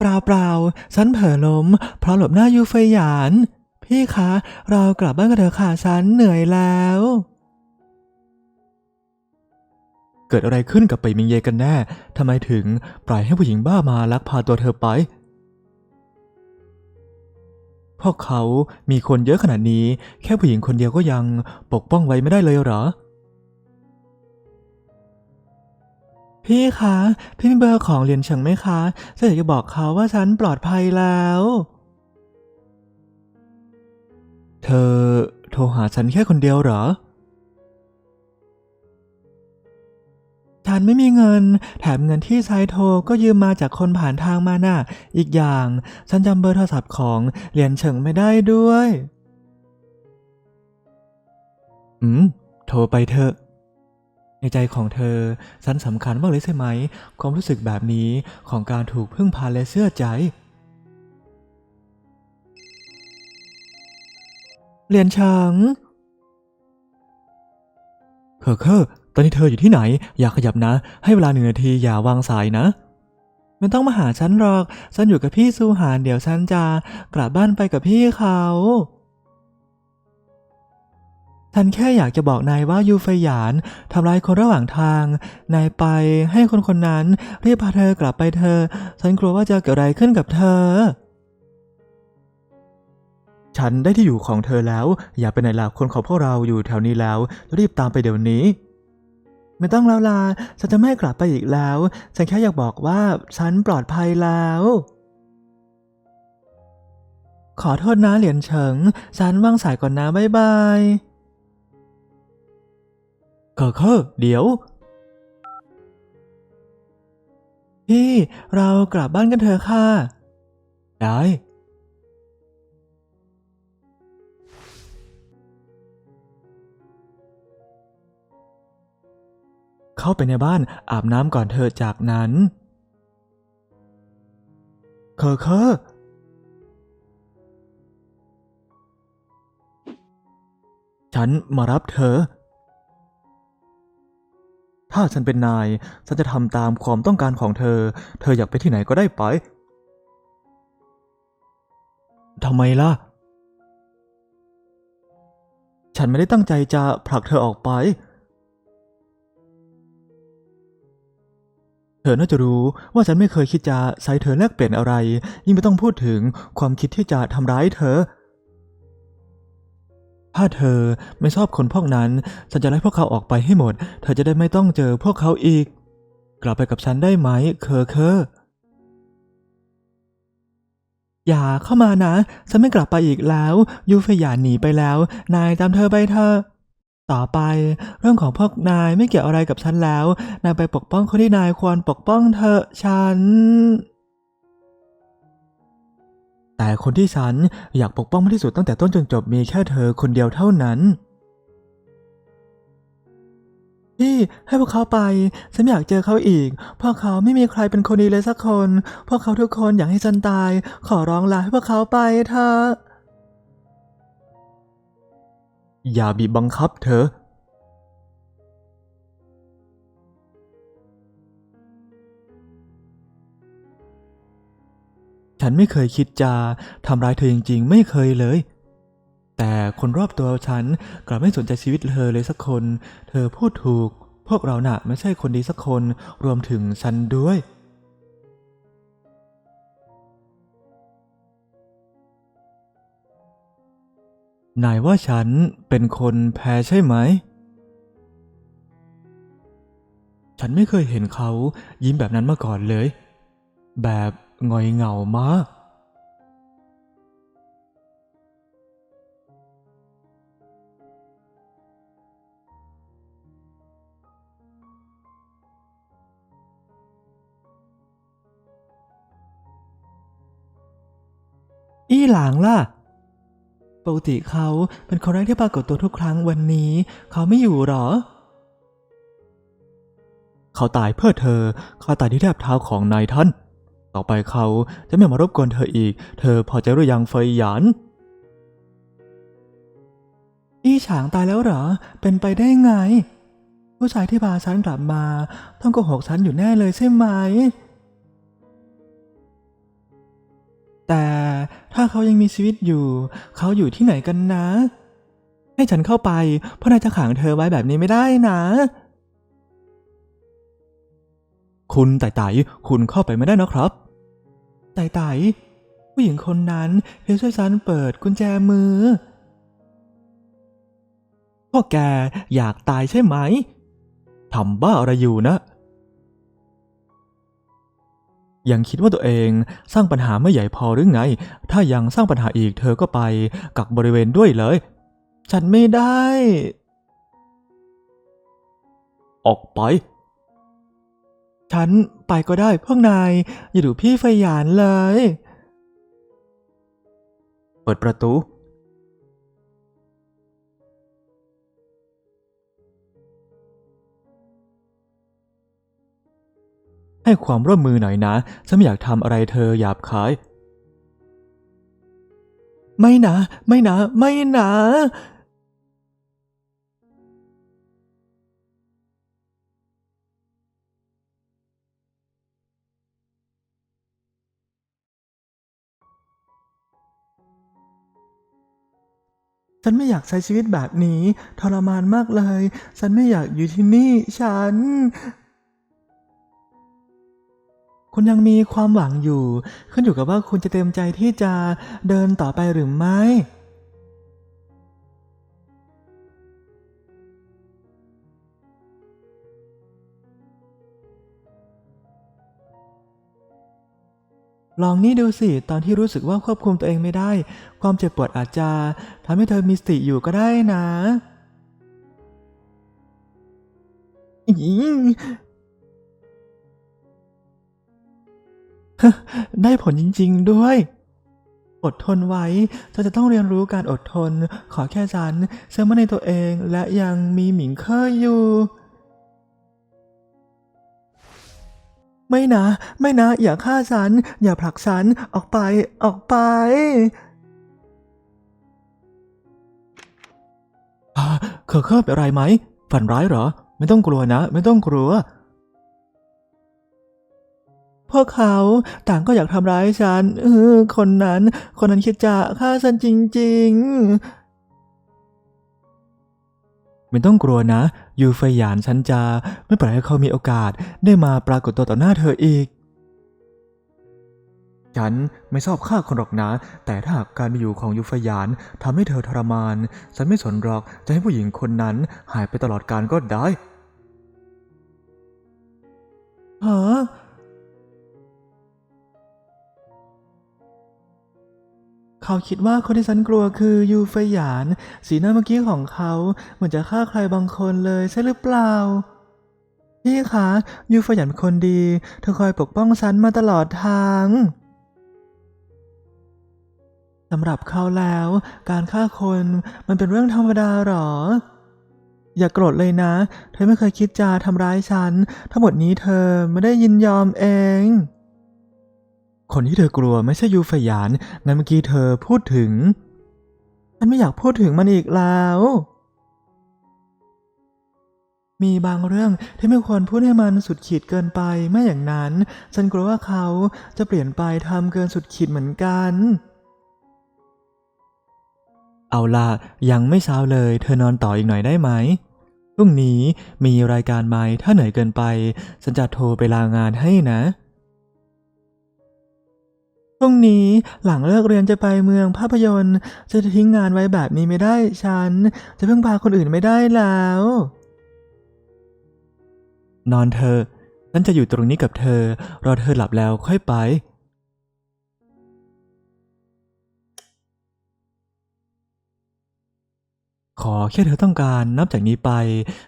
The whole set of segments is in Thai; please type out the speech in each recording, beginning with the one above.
เปล่าเปล่าๆฉันเผลอล้ม เพราะหลบหน้ายูเฟยหยาน พี่คะ เรากลับบ้านกันเถอะค่ะฉันเหนื่อยแล้ว เกิดอะไรขึ้นกับไปมิงเยกันแน่ทำไมถึงปล่อยให้ผู้หญิงบ้ามาลักพาตัวเธอไป พวกเขามีคนเยอะขนาดนี้ แค่ผู้หญิงคนเดียวก็ยังปกป้องไว้ไม่ได้เลยเหรอ พี่คะ พี่มีเบอร์ของเหรียญเฉิงไหมคะฉันอยากจะบอกเขาว่าฉันปลอดภัยแล้ว เธอโทรหาฉันแค่คนเดียวเหรอ ฉันไม่มีเงิน แถมเงินที่ใช้โทรก็ยืมมาจากคนผ่านทางมาน่ะ อีกอย่าง ฉันจำเบอร์โทรศัพท์ของเหรียญเฉิงไม่ได้ด้วย อืม โทรไปเถอะ ในใจของเธอฉันสำคัญมากเลยใช่ไหม ความรู้สึกแบบนี้ของการถูกพึ่งพาและเชื่อใจเหรียญเฉิงเคอเคอตอนนี้เธออยู่ที่ไหน อย่าขยับนะ ให้เวลาหนึ่งนาทีอย่าวางสายนะไม่ต้องมาหาฉันหรอก ฉันอยู่กับพี่ซูหานเดี๋ยวฉันจะกลับบ้านไปกับพี่เขา ฉันแค่อยากจะบอกนายว่ายูเฟยหยานทำร้ายคนระหว่างทาง นายไปให้คนคนนั้นรีบพาเธอกลับไปเธอะฉันกลัวว่าจะเกิดอะไรขึ้นกับเธอ ฉันได้ที่อยู่ของเธอแล้ว อย่าไปไหนล่ะคนของพวกเราอยู่แถวนี้แล้ว รีบตามไปเดี๋ยวนี้ ไม่ต้องแล้วล่ะฉันจะไม่กลับไปอีกแล้ว ฉันแค่อยากบอกว่าฉันปลอดภัยแล้วขอโทษนะเหรียญเฉิง ฉันวางสายก่อนนะบ๊ายบาย เคอเคอเดี๋ยว พี่เรากลับบ้านกันเถอะค่ะ ได้ เข้าไปในบ้านอาบน้ำก่อนเธอจากนั้นเคอเคอฉันมารับเธอ ถ้าฉันเป็นนาย ฉันจะทำตามความต้องการของเธอ เธออยากไปที่ไหนก็ได้ไป ทำไมล่ะ ฉันไม่ได้ตั้งใจจะผลักเธอออกไป เธอน่าจะรู้ว่าฉันไม่เคยคิดจะใช้เธอแลกเปลี่ยนอะไร ยิ่งไม่ต้องพูดถึงความคิดที่จะทำร้ายเธอ ถ้าเธอไม่ชอบคนพวกนั้นฉันจะไล่พวกเขาออกไปให้หมด เธอจะได้ไม่ต้องเจอพวกเขาอีก กลับไปกับฉันได้ไหม เคอเคออย่าเข้ามานะ ฉันไม่กลับไปอีกแล้ว ยูเฟยหยานหนีไปแล้ว นายตามเธอไปเถอะต่อไป เรื่องของพวกนายไม่เกี่ยวอะไรกับฉันแล้ว นายไปปกป้องคนที่นายควรปกป้องเธอะฉัน แต่คนที่ฉันอยากปกป้องมากที่สุดตั้งแต่ต้นจนจบมีแค่เธอคนเดียวเท่านั้นพี่ให้พวกเขาไป ฉันอยากเจอเขาอีก พวกเขาไม่มีใครเป็นคนดีเลยสักคน พวกเขาทุกคนอยากให้ฉันตาย ขอร้องลาให้พวกเขาไปเถอะอย่าบีบบังคับเธอ ฉันไม่เคยคิดจะทำร้ายเธอจริงๆ ไม่เคยเลย แต่คนรอบตัวฉันกลับไม่สนใจชีวิตเธอเลยสักคน เธอพูดถูก พวกเราหน่ะไม่ใช่คนดีสักคน รวมถึงฉันด้วยนายว่าฉันเป็นคนแพ้ใช่ไหม ฉันไม่เคยเห็นเขายิ้มแบบนั้นมาก่อนเลย แบบ งอยเหงามาอี้หลางล่ะ ปกติเขาเป็นคนแรกที่ปรากฏตัวทุกครั้งวันนี้ เขาไม่อยู่หรอ เขาตายเพื่อเธอ เขาตายที่แทบเท้าของนายท่าน ต่อไปเขาจะไม่มารบกวนเธออีก เธอพอใจหรือยังเฟยหยาน อี้ฉางตายแล้วเหรอ เป็นไปได้ไง ผู้ชายที่พาฉันกลับมา ต้องโกหกฉันอยู่แน่เลยใช่ไหม แต่ถ้าเขายังมีชีวิตอยู่ เขาอยู่ที่ไหนกันนะ ให้ฉันเข้าไป เพราะนายจะขังเธอไว้แบบนี้ไม่ได้นะ คุณไต่ไต่คุณเข้าไปไม่ได้นะครับ ไต่ไต่ผู้หญิงคนนั้นเพียงช่วยฉันเปิดกุญแจมือ พวกแกอยากตายใช่ไหมทำบ้าอะไรอยู่นะ ยังคิดว่าตัวเองสร้างปัญหาไม่ใหญ่พอหรือไง ถ้ายังสร้างปัญหาอีกเธอก็ไปกักบริเวณด้วยเลย ฉันไม่ได้ ออกไป ฉันไปก็ได้พวกนาย อย่าดูพี่ไฟหยานเลย เปิดประตู ให้ความร่วมมือหน่อยนะ ฉันไม่อยากทำอะไรเธอหยาบคาย ไม่นะ ไม่นะ ไม่นะ ฉันไม่อยากใช้ชีวิตแบบนี้ ทรมานมากเลย ฉันไม่อยากอยู่ที่นี่ ฉัน คุณยังมีความหวังอยู่ ขึ้นอยู่กับว่าคุณจะเต็มใจที่จะเดินต่อไปหรือไม่ ลองนี่ดูสิ ตอนที่รู้สึกว่าควบคุมตัวเองไม่ได้ ความเจ็บปวดอาจจะทำให้เธอมีสติอยู่ก็ได้นะได้ผลจริง ๆ ด้วย อดทนไว้ เธอจะต้องเรียนรู้การอดทน ขอแค่ฉันเชื่อมั่นในตัวเองและยังมีหมิงเคอร์อยู่ ไม่นะ ไม่นะ อย่าฆ่าฉัน อย่าผลักฉัน ออกไป ออกไปอ่าเคอเคอเป็นอะไรไหม ฝันร้ายเหรอ ไม่ต้องกลัวนะ ไม่ต้องกลัว พวกเขาต่างก็อยากทำร้ายฉัน เออ คนนั้น คนนั้นคิดจะฆ่าฉันจริง ๆ ไม่ต้องกลัวนะ ยูเฟยหยานฉันจะไม่ปล่อยให้เขามีโอกาสได้มาปรากฏตัวต่อหน้าเธออีก ฉันไม่ชอบฆ่าคนหรอกนะ แต่ถ้าหากการมีอยู่ของยูเฟยหยานทำให้เธอทรมาน ฉันไม่สนหรอกจะให้ผู้หญิงคนนั้นหายไปตลอดกาลก็ได้ฮะ เขาคิดว่าคนที่ฉันกลัวคือยูเฟยหยาน สีหน้าเมื่อกี้ของเขาเหมือนจะฆ่าใครบางคนเลยใช่หรือเปล่า พี่คะยูเฟยหยานเป็นคนดี เธอคอยปกป้องฉันมาตลอดทางสำหรับเขาแล้ว การฆ่าคนมันเป็นเรื่องธรรมดาหรอ อย่ากโกรธเลยนะ เธอไม่เคยคิดจะทำร้ายฉัน ทั้งหมดนี้เธอไม่ได้ยินยอมเอง คนที่เธอกลัวไม่ใช่ยูเฟยหยาน งั้นเมื่อกี้เธอพูดถึง ฉันไม่อยากพูดถึงมันอีกแล้ว มีบางเรื่องที่ไม่ควรพูดให้มันสุดขีดเกินไป ไม่อย่างนั้น ฉันกลัวว่าเขาจะเปลี่ยนไปทำเกินสุดขีดเหมือนกัน เอาล่ะ ยังไม่เช้าเลย เธอนอนต่ออีกหน่อยได้ไหมพรุ่งนี้มีรายการไหมถ้าเหนื่อยเกินไป ฉันจะโทรไปลางานให้นะ พรุ่งนี้หลังเลิกเรียนจะไปเมืองภาพยนตร์ จะทิ้งงานไว้แบบนี้ไม่ได้ฉัน จะเพึ่งพาคนอื่นไม่ได้แล้ว นอนเธอฉันจะอยู่ตรงนี้กับเธอ รอเธอหลับแล้วค่อยไป ขอแค่เธอต้องการนับจากนี้ไป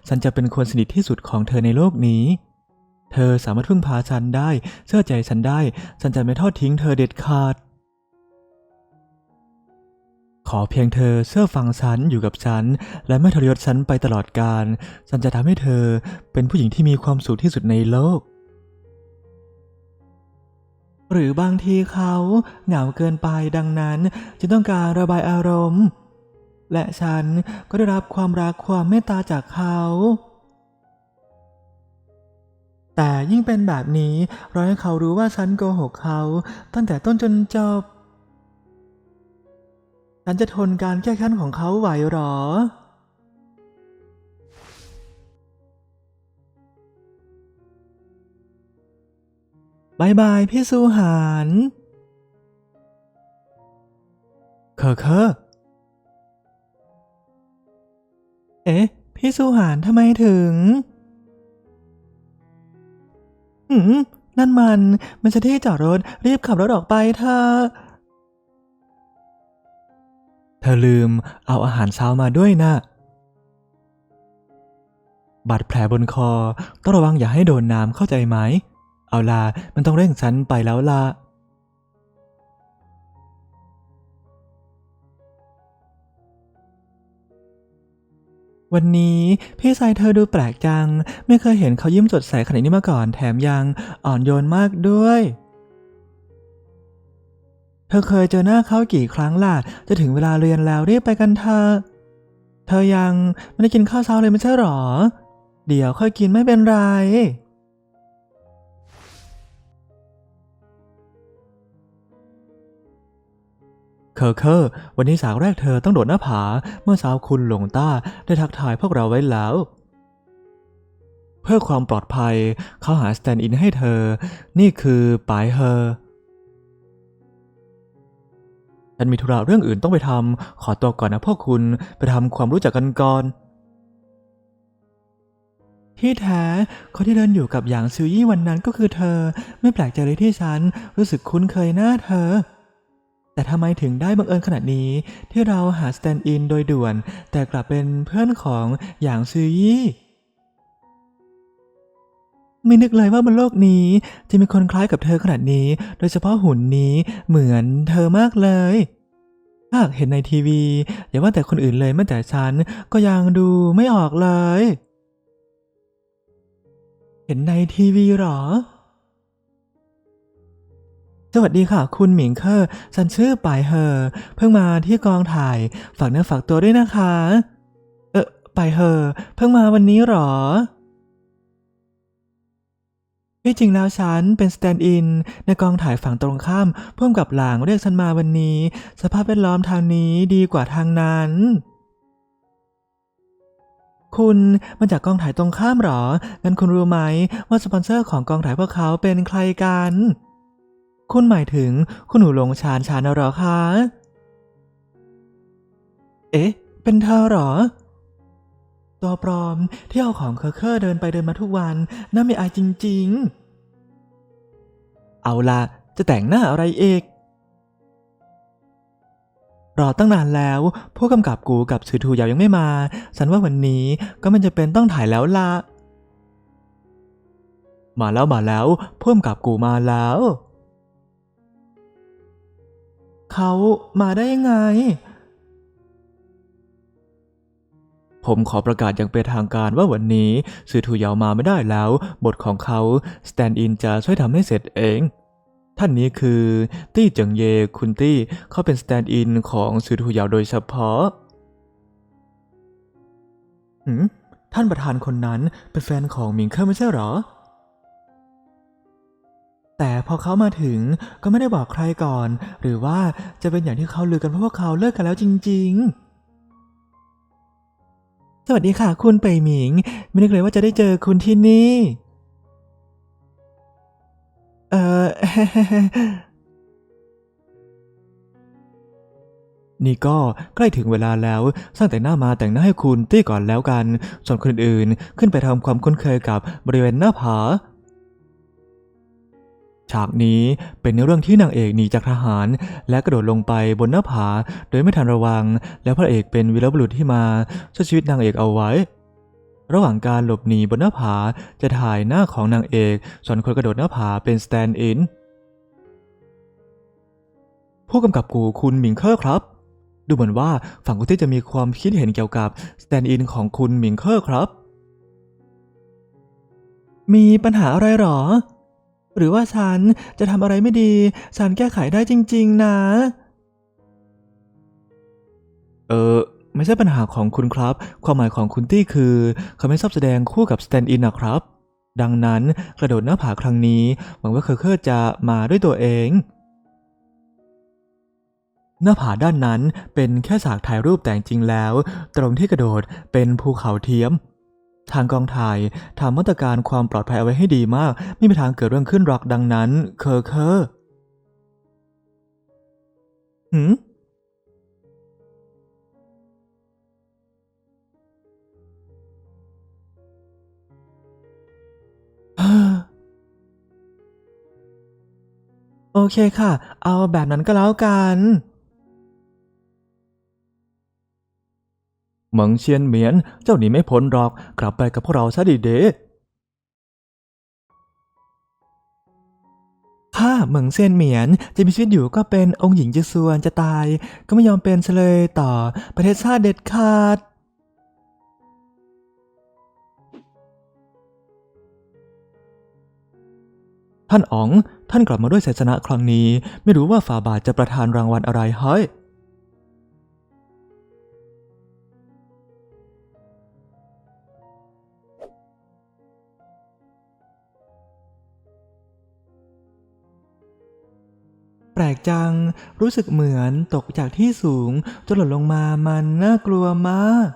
ฉันจะเป็นคนสนิทที่สุดของเธอในโลกนี้ เธอสามารถพึ่งพาฉันได้ เชื่อใจฉันได้ ฉันจะไม่ทอดทิ้งเธอเด็ดขาด ขอเพียงเธอเชื่อฟังฉันอยู่กับฉัน และไม่ทรยศฉันไปตลอดกาล ฉันจะทำให้เธอเป็นผู้หญิงที่มีความสุขที่สุดในโลก หรือบางทีเขาเหงาเกินไปดังนั้นจึงต้องการระบายอารมณ์ และฉันก็ได้รับความรักความเมตตาจากเขา แต่ยิ่งเป็นแบบนี้รอให้เขารู้ว่าฉันโกหกเขา ตั้งแต่ต้นจนจบ ฉันจะทนการแก้แค้นของเขาไหวหรอ บายบายพี่สุหานเคอเคอเอ๊ะ พี่สุหานทำไมถึง อืมนั่นมัน มันจะที่จอดรถรีบขับรถออกไปเถอะเธอลืมเอาอาหารเช้ามาด้วยนะ บาดแผลบนคอ ต้องระวังอย่าให้โดนน้ำเข้าใจไหม เอาล่ะ มันต้องเร่งฉันไปแล้วล่ะ วันนี้พี่ชายเธอดูแปลกจัง ไม่เคยเห็นเขายิ้มสดใสขนาดนี้มาก่อนแถมยังอ่อนโยนมากด้วย เธอเคยเจอหน้าเขากี่ครั้งล่ะ จะถึงเวลาเรียนแล้วรีบไปกันเถอะเธอยังไม่ได้กินข้าวเช้าเลยไม่ใช่หรอ เดี๋ยวค่อยกินไม่เป็นไร เคอร์เคอร์ วันนี้สาวแรกเธอต้องโดดหน้าผา เมื่อสาวคุณหลงต้าได้ทักทายพวกเราไว้แล้ว เพื่อความปลอดภัย เขาหาสแตนด์อินให้เธอ นี่คือปายเฮอฉันมีธุระเรื่องอื่นต้องไปทำ ขอตัวก่อนนะพวกคุณ ไปทำความรู้จักกันก่อน ที่แท้คนที่เดินอยู่กับหยางซิวยี่วันนั้นก็คือเธอ ไม่แปลกใจเลยที่ฉันรู้สึกคุ้นเคยหน้าเธอ แต่ทำไมถึงได้บังเอิญขนาดนี้ที่เราหาสแตนด์อินโดยด่วน แต่กลับเป็นเพื่อนของหยางซือยี่ไม่นึกเลยว่าบนโลกนี้จะมีคนคล้ายกับเธอขนาดนี้ โดยเฉพาะหุ่นนี้เหมือนเธอมากเลยหากเห็นในทีวี อย่าว่าแต่คนอื่นเลยแม้แต่ฉันก็ยังดูไม่ออกเลย เห็นในทีวีหรอ สวัสดีค่ะ คุณหมิงเคอร์ฉันชื่อปายเฮอเพิ่งมาที่กองถ่าย ฝากเนื้อฝากตัวด้วยนะคะ เออปายเฮอเพิ่งมาวันนี้หรอที่จริงแล้วฉันเป็นสแตนด์อินในกองถ่ายฝั่งตรงข้ามพ่วงกับหลางเรียกฉันมาวันนี้ สภาพแวดล้อมทางนี้ดีกว่าทางนั้น คุณมาจากกองถ่ายตรงข้ามหรอ งั้นคุณรู้ไหมว่าสปอนเซอร์ของกองถ่ายพวกเขาเป็นใครกัน คุณหมายถึงคุณหนูหลงชานชานหรอคะ เอ๊ะ เป็นเธอหรอ ตัวปลอมที่เอาของเคอร์เคอร์เดินไปเดินมาทุกวัน น่าไม่อายจริง ๆ เอาละจะแต่งหน้าอะไรเอกรอตั้งนานแล้ว ผู้กำกับกูกับสือทูยาวยังไม่มา ฉันว่าวันนี้ก็ไม่จะเป็นต้องถ่ายแล้วละมาแล้วมาแล้วผู้กำกับกูมาแล้ว เขามาได้ยังไง ผมขอประกาศอย่างเป็นทางการว่าวันนี้สื่อถูยาวมาไม่ได้แล้ว บทของเขาสแตนด์อินจะช่วยทำให้เสร็จเอง ท่านนี้คือ ตี้เจิงเยคุณตี้เขาเป็นสแตนด์อินของสื่อถูยาวโดยเฉพาะหืมท่านประธานคนนั้นเป็นแฟนของหมิงเคอร์ไม่ใช่หรอ แต่พอเขามาถึงก็ไม่ได้บอกใครก่อน หรือว่าจะเป็นอย่างที่เขาลือกันเพราะว่าเขาเลิกกันแล้วจริง ๆสวัสดีค่ะ คุณเปยหมิง ไม่นึกเลยว่าจะได้เจอคุณที่นี่ เออนี่ก็ใกล้ถึงเวลาแล้ว สร้างแต่งหน้ามาแต่งหน้าให้คุณตี้ก่อนแล้วกัน ส่วนคนอื่นขึ้นไปทำความคุ้นเคยกับบริเวณหน้าผา ฉากนี้เป็นเรื่องที่นางเอกหนีจากทหาร และกระโดดลงไปบนหน้าผา โดยไม่ทันระวัง แล้วพระเอกเป็นวีรบุรุษที่มาช่วยชีวิตนางเอกเอาไว้ ระหว่างการหลบหนีบนหน้าผาจะถ่ายหน้าของนางเอก ส่วนคนกระโดดหน้าผาเป็นสแตนด์อินผู้กำกับกูคุณหมิงเคอร์ครับ ดูเหมือนว่าฝั่งคุณที่จะมีความคิดเห็นเกี่ยวกับสแตนด์อินของคุณหมิงเคอร์ครับ มีปัญหาอะไรหรอ หรือว่าฉันจะทำอะไรไม่ดี ฉันแก้ไขได้จริง ๆ นะ เออไม่ใช่ปัญหาของคุณครับ ความหมายของคุณตี้คือ เขาไม่ชอบแสดงคู่กับสแตนด์อินนะครับ ดังนั้นกระโดดหน้าผาครั้งนี้ หวังว่าเคอร์เคอร์จะมาด้วยตัวเอง หน้าผาด้านนั้นเป็นแค่ฉากถ่ายรูปแต่จริงแล้ว ตรงที่กระโดดเป็นภูเขาเทียม ทางกองถ่ายทำมาตรการความปลอดภัยเอาไว้ให้ดีมาก ไม่มีทางเกิดเรื่องขึ้นหรอกดังนั้น เคอเคอหืมโอเคค่ะ เอาแบบนั้นก็แล้วกัน เหมิงเชียนเหมียน เจ้าหนีไม่พ้นหรอก กลับไปกับพวกเราซะดีเดข้าเหมิงเซียนเหมียนจะมีชีวิตอยู่ก็เป็นองค์หญิงจะส่วนจะตาย ก็ไม่ยอมเป็นเฉลยต่อประเทศชาติเด็ดขาดท่านอ๋อง ท่านกลับมาด้วยชัยชนะครั้งนี้ ไม่รู้ว่าฝ่าบาทจะประทานรางวัลอะไรให้ แปลกจัง รู้สึกเหมือนตกจากที่สูงจนหล่นลงมา มันน่ากลัวมาก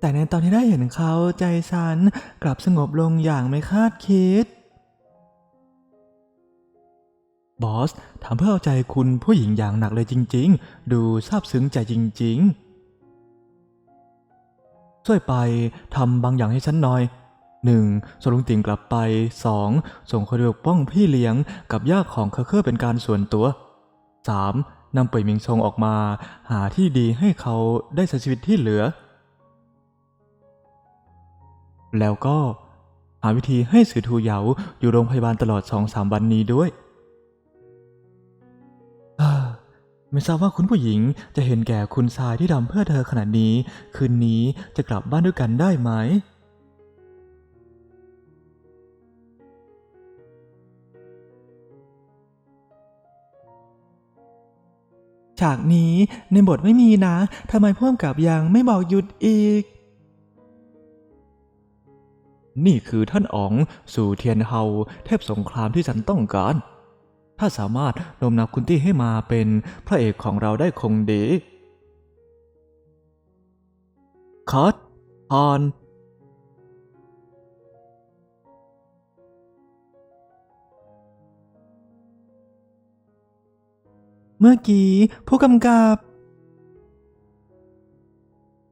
แต่ในตอนที่ได้เห็นเขาใจฉันกลับสงบลงอย่างไม่คาดคิด บอสทำเพื่อเอาใจคุณผู้หญิงอย่างหนักเลยจริง ๆ ดูซาบซึ้งใจจริง ๆ ช่วยไปทำบางอย่างให้ฉันหน่อย 1. ส่งลุงติ่งกลับไป 2. ส่งคนไปกป้องพี่เลี้ยงกับย่าของเคอเคอร์เป็นการส่วนตัว 3. นำเป่ยมิงชงออกมา หาที่ดีให้เขาได้ใช้ชีวิตที่เหลือ แล้วก็หาวิธีให้สือทูเหยาอยู่โรงพยาบาลตลอดสองสามวันนี้ด้วย ไม่ทราบว่าคุณผู้หญิงจะเห็นแก่คุณชายที่ทำเพื่อเธอขนาดนี้ คืนนี้จะกลับบ้านด้วยกันได้ไหม ฉากนี้ในบทไม่มีนะทำไมพ่วงกับยังไม่บอกหยุดอีก นี่คือท่านอ๋องสู่เทียนเฮาเทพสงครามที่ฉันต้องการ ถ้าสามารถโน้มน้าวคุณตี้ให้มาเป็นพระเอกของเราได้คงดีคัดพานเมื่อกี้ผู้กำกับ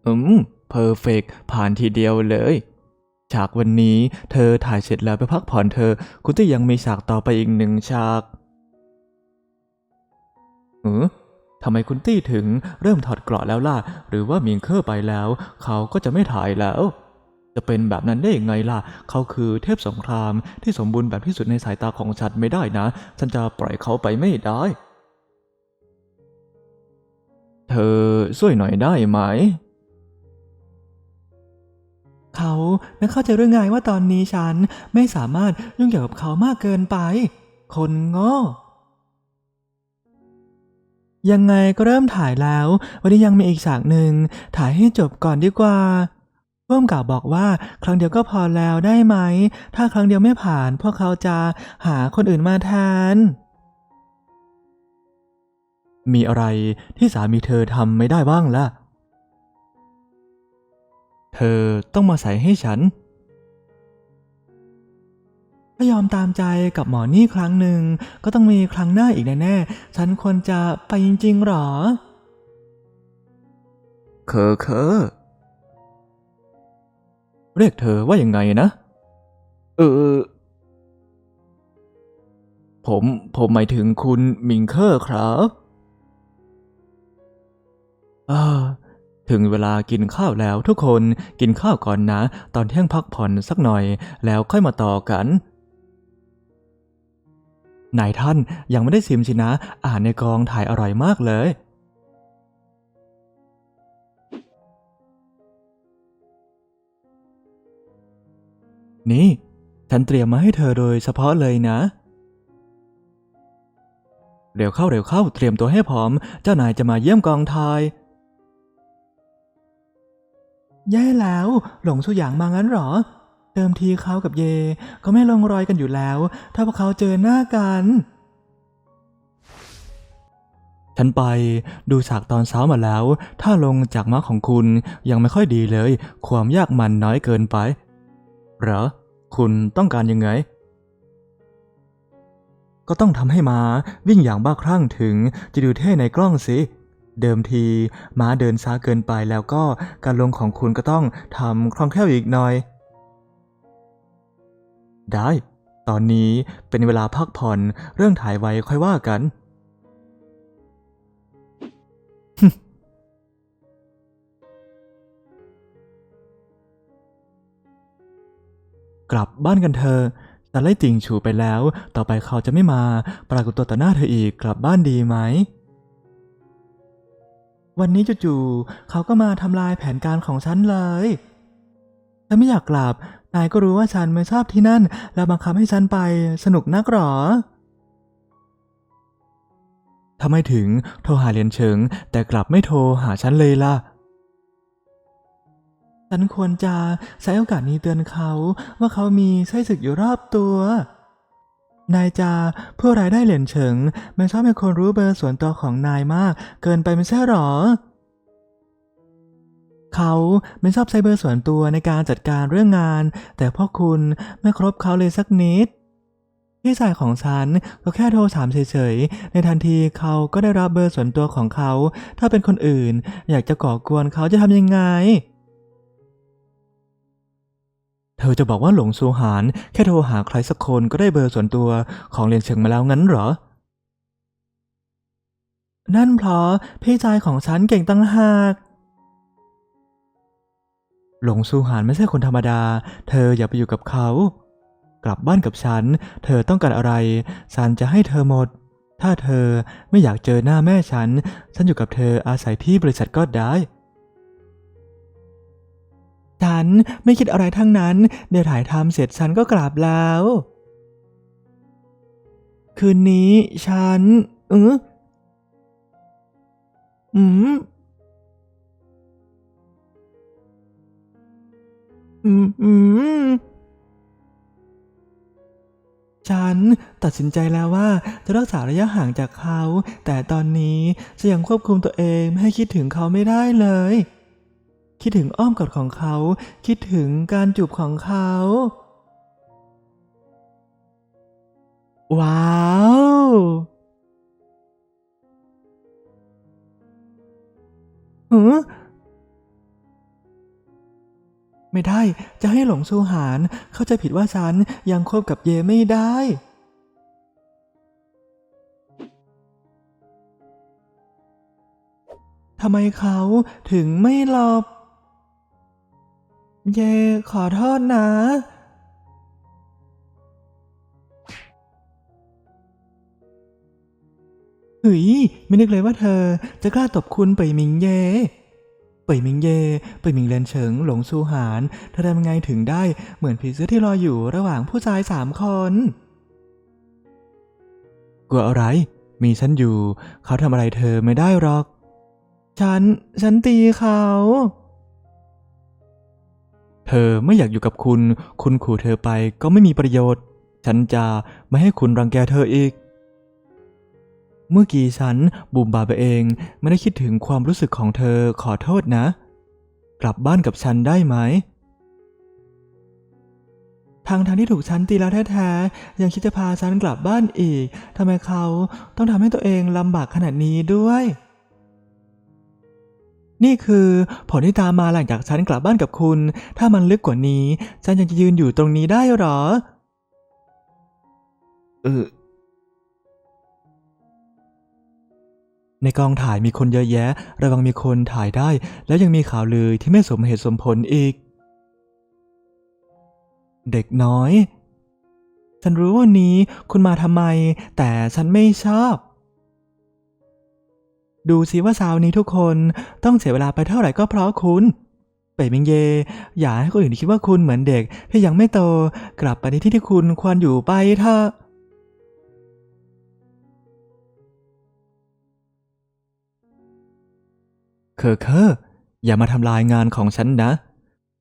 อืม เพอร์เฟกผ่านทีเดียวเลย ฉากวันนี้เธอถ่ายเสร็จแล้วไปพักผ่อนเธอ คุณตี้ยังมีฉากต่อไปอีกหนึ่งฉาก เออทำไมคุณตี้ถึงเริ่มถอดเกราะแล้วล่ะ หรือว่ามิงเคอร์ไปแล้ว เขาก็จะไม่ถ่ายแล้ว จะเป็นแบบนั้นได้ยังไงล่ะ เขาคือเทพสงครามที่สมบูรณ์แบบที่สุดในสายตาของฉันไม่ได้นะ ฉันจะปล่อยเขาไปไม่ได้ เธอช่วยหน่อยได้ไหม เขาไม่เข้าใจเรื่องไงว่าตอนนี้ฉันไม่สามารถยุ่งเกี่ยวกับเขามากเกินไป คนโง่ ยังไงก็เริ่มถ่ายแล้ว วันนี้ยังมีอีกฉากหนึ่ง ถ่ายให้จบก่อนดีกว่าร่วมกับบอกว่าครั้งเดียวก็พอแล้วได้ไหม ถ้าครั้งเดียวไม่ผ่านพวกเขาจะหาคนอื่นมาแทน มีอะไรที่สามีเธอทำไม่ได้บ้างล่ะ เธอต้องมาใส่ให้ฉัน ถ้ายอมตามใจกับหมอนี่ครั้งหนึ่ง ก็ต้องมีครั้งหน้าอีกแน่ๆ ฉันควรจะไปจริงๆหรอ เคอเคอเรียกเธอว่ายังไงนะ เออ ผมผมหมายถึงคุณมิงเคอร์ครับอ่าถึงเวลากินข้าวแล้วทุกคนกินข้าวก่อนนะ ตอนเที่ยงพักผ่อนสักหน่อย แล้วค่อยมาต่อกัน นายท่านยังไม่ได้ชิมสินะอาหารในกองถ่ายอร่อยมากเลย นี่ ฉันเตรียมมาให้เธอโดยเฉพาะเลยนะ เร็วเข้าเร็วเข้าเตรียมตัวให้พร้อม เจ้านายจะมาเยี่ยมกองถ่ายแย่แล้ว หลงสุหยางมางั้นหรอ เดิมทีเขากับเย ก็ไม่ลงรอยกันอยู่แล้ว ถ้าพวกเขาเจอหน้ากัน ฉันไปดูฉากตอนเช้ามาแล้ว ถ้าลงจากม้าของคุณยังไม่ค่อยดีเลย ความยากมันน้อยเกินไป เหรอ คุณต้องการยังไง ก็ต้องทำให้ม้าวิ่งอย่างบ้าคลั่งถึงจะดูเท่ในกล้องสิเดิมทีม้าเดินช้าเกินไปแล้วก็การลงของคุณก็ต้องทำคล่องแคล่วอีกหน่อย ได้ ตอนนี้เป็นเวลาพักผ่อน เรื่องถ่ายไว้ค่อยว่ากัน กลับบ้านกันเถอะแต่ไล่ติงฉูไปแล้ว ต่อไปเขาจะไม่มา ปรากฏตัวต่อหน้าเธออีก กลับบ้านดีไหม วันนี้จู่ๆเขาก็มาทำลายแผนการของฉันเลย ฉันไม่อยากกลับ นายก็รู้ว่าฉันไม่ชอบที่นั่น แล้วบังคับให้ฉันไป สนุกนักหรอทำไมถึงโทรหาเรียนเชิง แต่กลับไม่โทรหาฉันเลยล่ะ ฉันควรจะใช้โอกาสนี้เตือนเขาว่าเขามีไส้ศึกอยู่รอบตัว นายจาผู้รายได้เหรียญเฉิง ไม่ชอบให้คนรู้เบอร์ส่วนตัวของนายมาก เกินไปไม่ใช่หรอ เขาไม่ชอบใช้เบอร์ส่วนตัวในการจัดการเรื่องงาน แต่พ่อคุณไม่ครบเขาเลยสักนิด พี่ชายของฉันก็แค่โทรถามเฉยๆ ในทันทีเขาก็ได้รับเบอร์ส่วนตัวของเขา ถ้าเป็นคนอื่น อยากจะก่อกวนเขาจะทำยังไง เธอจะบอกว่าหลงซูหานแค่โทรหาใครสักคนก็ได้เบอร์ส่วนตัวของเรียนเฉิงมาแล้วงั้นเหรอนั่นเพราะพี่ชายของฉันเก่งตั้งหาก หลงซูหานไม่ใช่คนธรรมดา เธออย่าไปอยู่กับเขา กลับบ้านกับฉัน เธอต้องการอะไร ฉันจะให้เธอหมด ถ้าเธอไม่อยากเจอหน้าแม่ฉัน ฉันอยู่กับเธออาศัยที่บริษัทก็ได้ ฉันไม่คิดอะไรทั้งนั้น เดี๋ยวถ่ายทำเสร็จฉันก็กลับแล้ว คืนนี้ฉัน เอออืม อืมอืมฉันตัดสินใจแล้วว่าจะรักษาระยะห่างจากเขา แต่ตอนนี้จะยังควบคุมตัวเองไม่ให้คิดถึงเขาไม่ได้เลย คิดถึงอ้อมกอดของเขา คิดถึงการจูบของเขา ว้าวหือ ไม่ได้จะให้หลงซูหานเข้าใจผิดว่าฉันยังคบกับเยไม่ได้ ทำไมเขาถึงไม่หลบ เยขอโทษนะเฮ้ยไม่นึกเลยว่าเธอจะกล้าตบคุณเป่ยหมิงเย่ เป่ยมิงเย่เป่ยมิงเลนเฉิงหลงซูหานเธอทำยังไงถึงได้เหมือนผีเสื้อที่รออยู่ระหว่างผู้ชายสามคน กลัวอะไร มีฉันอยู่ เขาทำอะไรเธอไม่ได้หรอก ฉัน ฉันตีเขา เธอไม่อยากอยู่กับคุณ คุณขู่เธอไปก็ไม่มีประโยชน์ ฉันจะไม่ให้คุณรังแกเธออีก เมื่อกี้ฉันบุมบาไปเองไม่ได้คิดถึงความรู้สึกของเธอขอโทษนะ กลับบ้านกับฉันได้ไหมทางทางที่ถูกฉันตีแล้วแท้ๆ ยังคิดจะพาฉันกลับบ้านอีก ทำไมเขาต้องทำให้ตัวเองลำบากขนาดนี้ด้วย นี่คือผลที่ตามมาหลังจากฉันกลับบ้านกับคุณ ถ้ามันลึกกว่านี้ ฉันยังจะยืนอยู่ตรงนี้ได้หรอ เออ ในกองถ่ายมีคนเยอะแยะ ระวังมีคนถ่ายได้ แล้วยังมีข่าวลือที่ไม่สมเหตุสมผลอีก เด็กน้อย ฉันรู้วันนี้คุณมาทำไม แต่ฉันไม่ชอบ ดูสิว่าเช้านี้ทุกคนต้องเสียเวลาไปเท่าไหร่ก็เพราะคุณเป่ยเมิงเย อย่าให้คนอื่นคิดว่าคุณเหมือนเด็กที่ยังไม่โต กลับไปในที่ที่คุณควรอยู่ไปเถอะ เคอเคออย่ามาทำลายงานของฉันนะ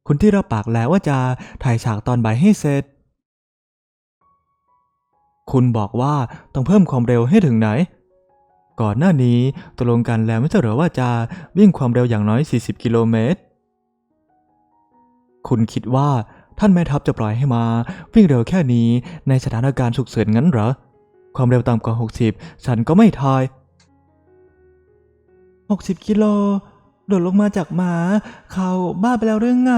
คุณที่รับปากแล้วว่าจะถ่ายฉากตอนบ่ายให้เสร็จ คุณบอกว่าต้องเพิ่มความเร็วให้ถึงไหน ก่อนหน้านี้ตกลงกันแล้วไม่ใช่เหรอว่าจะวิ่งความเร็วอย่างน้อย 40 กิโลเมตร คุณคิดว่าท่านแม่ทัพจะปล่อยให้มา วิ่งเร็วแค่นี้ในสถานการณ์ฉุกเฉินงั้นเหรอ ความเร็วต่ำกว่า 60 ฉันก็ไม่ทาย 60 กิโล โดดลงมาจากหมา เขาบ้าไปแล้วเรื่องไง